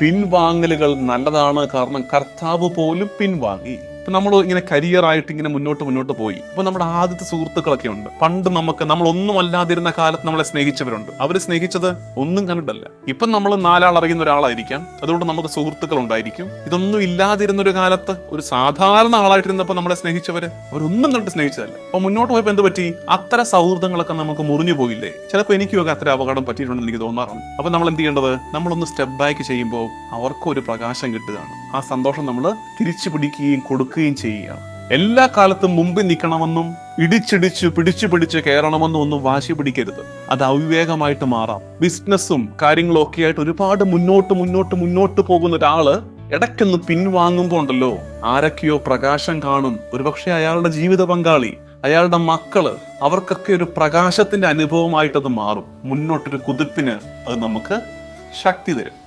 പിൻവാങ്ങലുകൾ നല്ലതാണ്. കാരണം കർത്താവ് പോലും പിൻവാങ്ങി. ഇപ്പൊ നമ്മൾ ഇങ്ങനെ കരിയറായിട്ട് ഇങ്ങനെ മുന്നോട്ട് മുന്നോട്ട് പോയി. ഇപ്പം നമ്മുടെ ആദ്യത്തെ സുഹൃത്തുക്കളൊക്കെ ഉണ്ട്. പണ്ട് നമുക്ക് നമ്മൾ ഒന്നും അല്ലാതിരുന്ന കാലത്ത് നമ്മളെ സ്നേഹിച്ചവരുണ്ട്. അവർ സ്നേഹിച്ചത് ഒന്നും കണ്ടിട്ടല്ല. ഇപ്പം നമ്മൾ നാലാൾ അറിയുന്ന ഒരാളായിരിക്കാം. അതുകൊണ്ട് നമുക്ക് സുഹൃത്തുക്കൾ ഉണ്ടായിരിക്കും. ഇതൊന്നും ഇല്ലാതിരുന്ന ഒരു കാലത്ത് ഒരു സാധാരണ ആളായിട്ടിരുന്നപ്പോൾ നമ്മളെ സ്നേഹിച്ചവർ അവരൊന്നും കണ്ടിട്ട് സ്നേഹിച്ചതല്ല. അപ്പോൾ മുന്നോട്ട് പോയപ്പോൾ എന്ത് പറ്റി? അത്ര സൗഹൃദങ്ങളൊക്കെ നമുക്ക് മുറിഞ്ഞു പോയില്ലേ? ചിലപ്പോൾ എനിക്കുമൊക്കെ അത്ര അപകടം പറ്റിയിട്ടുണ്ടെന്ന് എനിക്ക് തോന്നാറുണ്ട്. അപ്പം നമ്മൾ എന്ത് ചെയ്യേണ്ടത്? നമ്മളൊന്ന് സ്റ്റെപ്പ് ബാക്ക് ചെയ്യുമ്പോൾ അവർക്കൊരു പ്രകാശം കിട്ടുകയാണ്. ആ സന്തോഷം നമ്മൾ തിരിച്ചു പിടിക്കുകയും കൊടുക്കുകയും ചെയ്യുകയാണ് എല്ലാ കാലത്തും മുമ്പിൽ നിൽക്കണമെന്നും ഇടിച്ചിടിച്ച് പിടിച്ചു പിടിച്ച് കയറണമെന്നും ഒന്നും വാശി പിടിക്കരുത്. അത് അവിവേകമായിട്ട് മാറാം. ബിസിനസ്സും കാര്യങ്ങളും ഒക്കെ ആയിട്ട് ഒരുപാട് മുന്നോട്ട് മുന്നോട്ട് മുന്നോട്ട് പോകുന്ന ഒരാൾ ഇടയ്ക്കൊന്ന് പിൻവാങ്ങുമ്പോൾ ഉണ്ടല്ലോ ആരൊക്കെയോ പ്രകാശം കാണും. ഒരുപക്ഷെ അയാളുടെ ജീവിത പങ്കാളി അയാളുടെ മക്കൾ അവർക്കൊക്കെ ഒരു പ്രകാശത്തിന്റെ അനുഭവമായിട്ടത് മാറും. മുന്നോട്ടൊരു കുതിപ്പിന് അത് നമുക്ക് ശക്തി തരും.